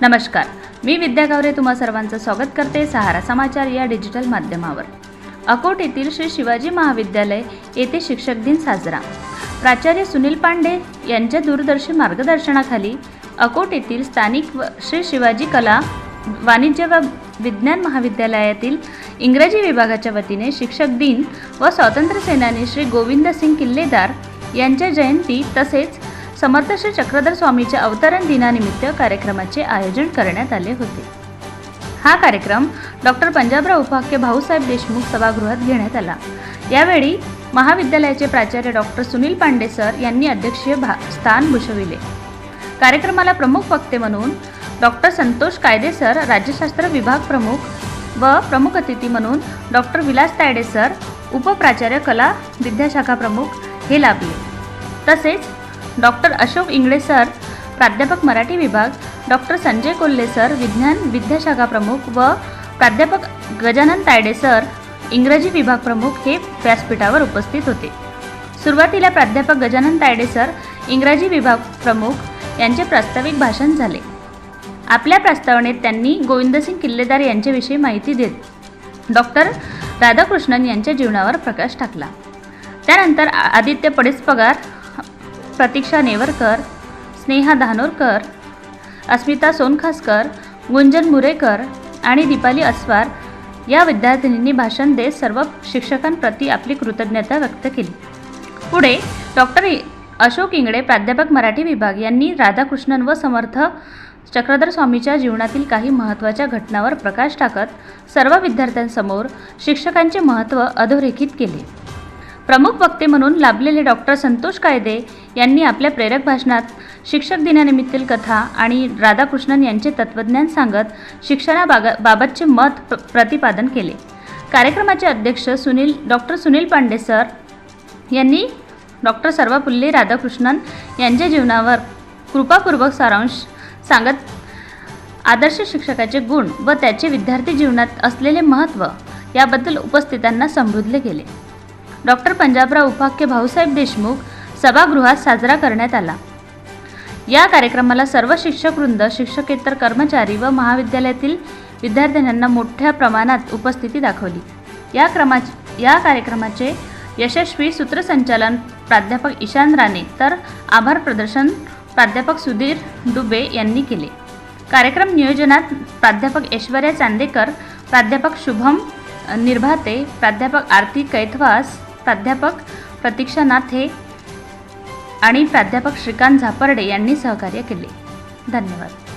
नमस्कार. मी विद्या गावरे तुम्हा सर्वांचं स्वागत करते सहारा समाचार या डिजिटल माध्यमावर. अकोट येथील श्री शिवाजी महाविद्यालय येथे शिक्षक दिन साजरा. प्राचार्य सुनील पांडे यांच्या दूरदर्शी मार्गदर्शनाखाली अकोट येथील स्थानिक व श्री शिवाजी कला वाणिज्य व विज्ञान महाविद्यालयातील इंग्रजी विभागाच्या वतीने शिक्षक दिन व स्वातंत्र्य सेनानी श्री गोविंद सिंग किल्लेदार यांच्या जयंती तसेच समर्थ श्री चक्रधर स्वामीच्या अवतरण दिनानिमित्त कार्यक्रमाचे आयोजन करण्यात आले होते. हा कार्यक्रम डॉक्टर पंजाबराव उपाख्य भाऊसाहेब देशमुख सभागृहात घेण्यात आला. यावेळी महाविद्यालयाचे प्राचार्य डॉक्टर सुनील पांडे सर यांनी अध्यक्षीय भा स्थान भूषविले. कार्यक्रमाला प्रमुख वक्ते म्हणून डॉक्टर संतोष कायदे सर राज्यशास्त्र विभाग प्रमुख व प्रमुख अतिथी म्हणून डॉक्टर विलास तायडे सर उपप्राचार्य कला विद्याशाखा प्रमुख हे लाभले. तसेच डॉक्टर अशोक इंगळे सर प्राध्यापक मराठी विभाग डॉक्टर संजय कोल्हे सर विज्ञान विद्याशाखा प्रमुख व प्राध्यापक गजानन तायडे सर इंग्रजी विभाग प्रमुख हे व्यासपीठावर उपस्थित होते. सुरुवातीला प्राध्यापक गजानन तायडे सर इंग्रजी विभाग प्रमुख यांचे प्रास्ताविक भाषण झाले. आपल्या प्रस्तावनेत त्यांनी गोविंदसिंग किल्लेदार यांच्याविषयी माहिती देत डॉक्टर राधाकृष्णन यांच्या जीवनावर प्रकाश टाकला. त्यानंतर आ- आदित्य पडेसपगार प्रतीक्षा नेवरकर स्नेहा धानोरकर अस्मिता सोनखासकर गुंजन मुरेकर आणि दीपाली अस्वार या विद्यार्थिनींनी भाषण देत सर्व शिक्षकांप्रती आपली कृतज्ञता व्यक्त केली. पुढे डॉक्टर अशोक इंगडे प्राध्यापक मराठी विभाग यांनी राधाकृष्णन व समर्थ चक्रधर स्वामीच्या जीवनातील काही महत्त्वाच्या घटनावर प्रकाश टाकत सर्व विद्यार्थ्यांसमोर शिक्षकांचे महत्त्व अधोरेखित केले. प्रमुख वक्ते म्हणून लाभलेले डॉक्टर संतोष कायदे यांनी आपल्या प्रेरक भाषणात शिक्षक दिनानिमित्तील कथा आणि राधाकृष्णन यांचे तत्त्वज्ञान सांगत शिक्षणाबागा बाबतचे मत प्र प्रतिपादन केले. कार्यक्रमाचे अध्यक्ष सुनील डॉक्टर सुनील पांडे सर यांनी डॉक्टर सर्वपुल्ले राधाकृष्णन यांच्या जीवनावर कृपापूर्वक सारांश सांगत आदर्श शिक्षकाचे गुण व त्याचे विद्यार्थी जीवनात असलेले महत्त्व याबद्दल उपस्थितांना संबोधले गेले डॉक्टर पंजाबराव उपाख्य भाऊसाहेब देशमुख सभागृहात साजरा करण्यात आला. या कार्यक्रमाला सर्व शिक्षकवृंद शिक्षकेतर कर्मचारी व महाविद्यालयातील विद्यार्थ्यांना मोठ्या प्रमाणात उपस्थिती दाखवली. या क्रमा या कार्यक्रमाचे यशस्वी सूत्रसंचालन प्राध्यापक ईशान राणे तर आभार प्रदर्शन प्राध्यापक सुधीर दुबे यांनी केले. कार्यक्रम नियोजनात प्राध्यापक ऐश्वर्या चांदेकर प्राध्यापक शुभम निर्भाते प्राध्यापक आरती कैथवास प्राध्यापक प्रतीक्षा नाथे आणि प्राध्यापक श्रीकांत झापर्डे यांनी सहकार्य केले. धन्यवाद.